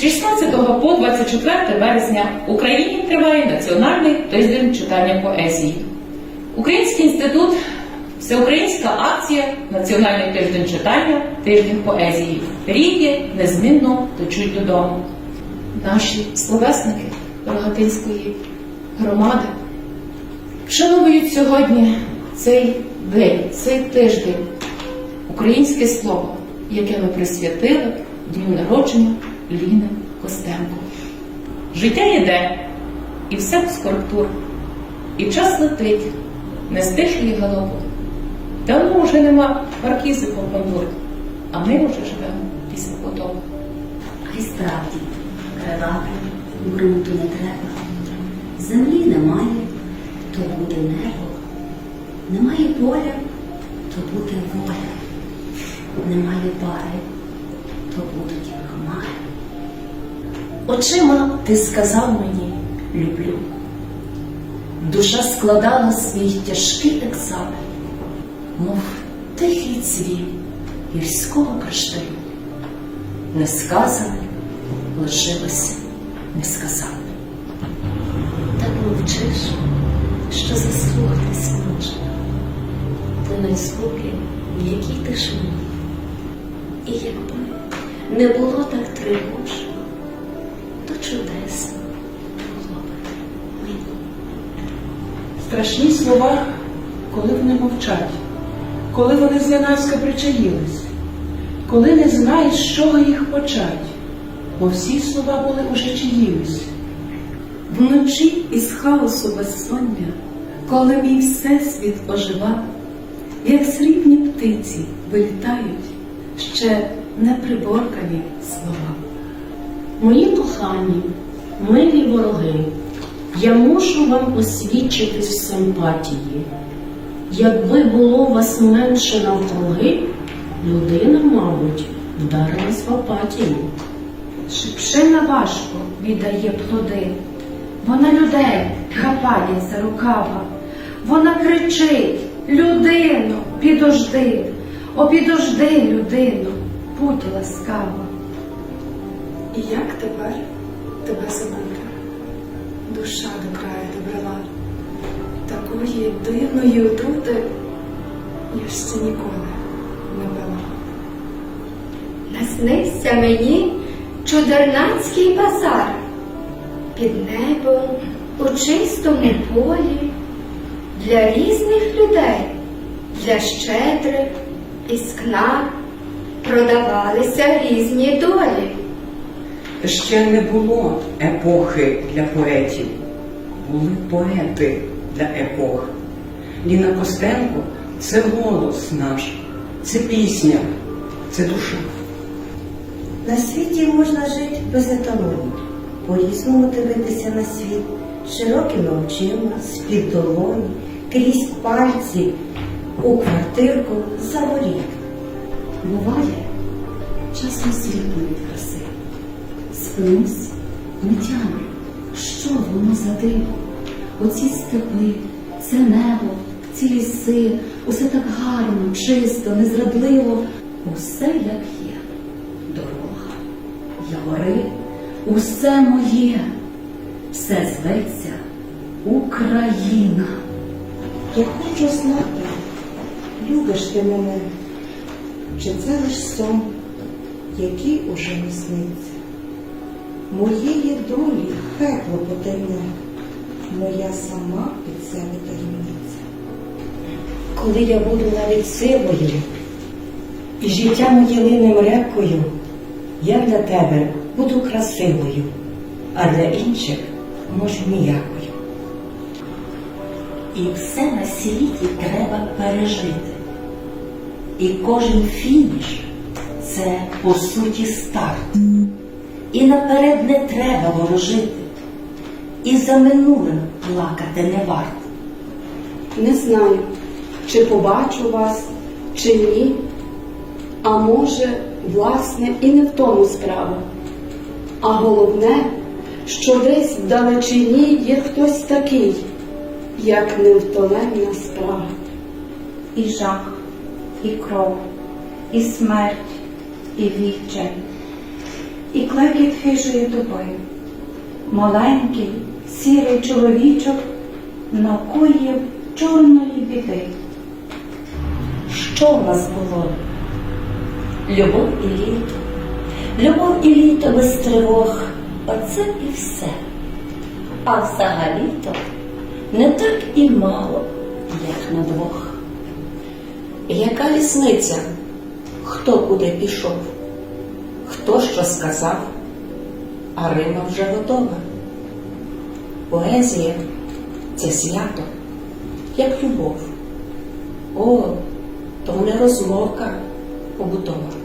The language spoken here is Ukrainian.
З 16 по 24 березня в Україні триває національний тиждень читання поезії. Український інститут, всеукраїнська акція Національний тиждень читання, тиждень поезії. Ріки незмінно точуть додому. Наші словесники Рогатинської громади вшановують сьогодні цей день, цей тиждень, українське слово, яке ми присвятили дню народження Ліни Костенко. Життя йде, і все коректур, і час летить, не стишує галопу. Давно вже нема маркізи по пандур, а ми вже живемо після потоку. А й справді, крилати, ґрунту не треба. Землі немає, то буде небо. Немає поля, то буде воля. Немає пари, то будуть хмари. Очима ти сказав мені люблю. Душа складала свій тяжкий екзамен, мов тихий цвіт гірського кришталю. Несказане лишилося несказане. Так мовчиш, що заслухатись можна. Ти звуки, в якій тишині. І якби не було так тривожно, чудесно було мені. Страшні слова, коли вони мовчать, коли вони зненацька причаїлись, коли не знаєш, з чого їх почать, бо всі слова були уже чиїмось. Вночі із хаосу безсоння, коли мій всесвіт ожива, як срібні птиці вилітають ще неприборкані слова. Мої кохані, милі вороги, я мушу вам освідчити в симпатії. Якби було вас менше навкруги, людина, мабуть, вдарилась в апатію. Шипшина важко віддає плоди. Вона людей хапає за рукава. Вона кричить: Людино, підожди, о, підожди, людино, будь ласкава. І як тепер тебе забути? Душа до краю добрила, такої дивної отрути я ще ніколи не пила. Наснився мені чудернацький базар під небом у чистому полі для різних людей, для щедрих і скна продавалися різні долі. Ще не було епохи для поетів, були поети для епох. Ліна Костенко це голос наш, це пісня, це душа. На світі можна жити без еталонів, по-різному дивитися на світ, широкими очима, з-під долоні, крізь пальці, у квартирку за воріт. Буває, часом сліпну від краси. Спинусь, не тямлю, що воно за диво. Оці степи, це небо, ці ліси, усе так гарно, чисто, незрадливо, усе як є. Дорога, явори, усе моє, все зветься Україна. Я хочу знати, любиш ти мене, чи це лиш сон, який уже не сниться. Моєї долі пекло потайне, моя сама під себе таємниця. Коли я буду навіть сивою, і життя моє линем рекою, я для тебе буду красивою, а для інших, може, ніякою. І все на світі треба пережити. І кожен фініш це по суті старт. І наперед не треба ворожити, і за минулим плакати не варто. Не знаю, чи побачу вас, чи ні. А може, власне, і не в тому справа. А головне, що десь в далечині є хтось такий, як невтоленна справа. І жах, і кров, і смерть, і відчай. І клекіт хижої доби. Маленький, сірий чоловічок накоїв чорної біди. Що в нас було? Любов і літо. Любов і літо без тривог. Оце і все. А взагалі-то не так і мало, як на двох. Яка різниця, хто куди пішов, хто що сказав, а Рима вже готова. Поезія це свято, як любов. О, то не розмовка побутова.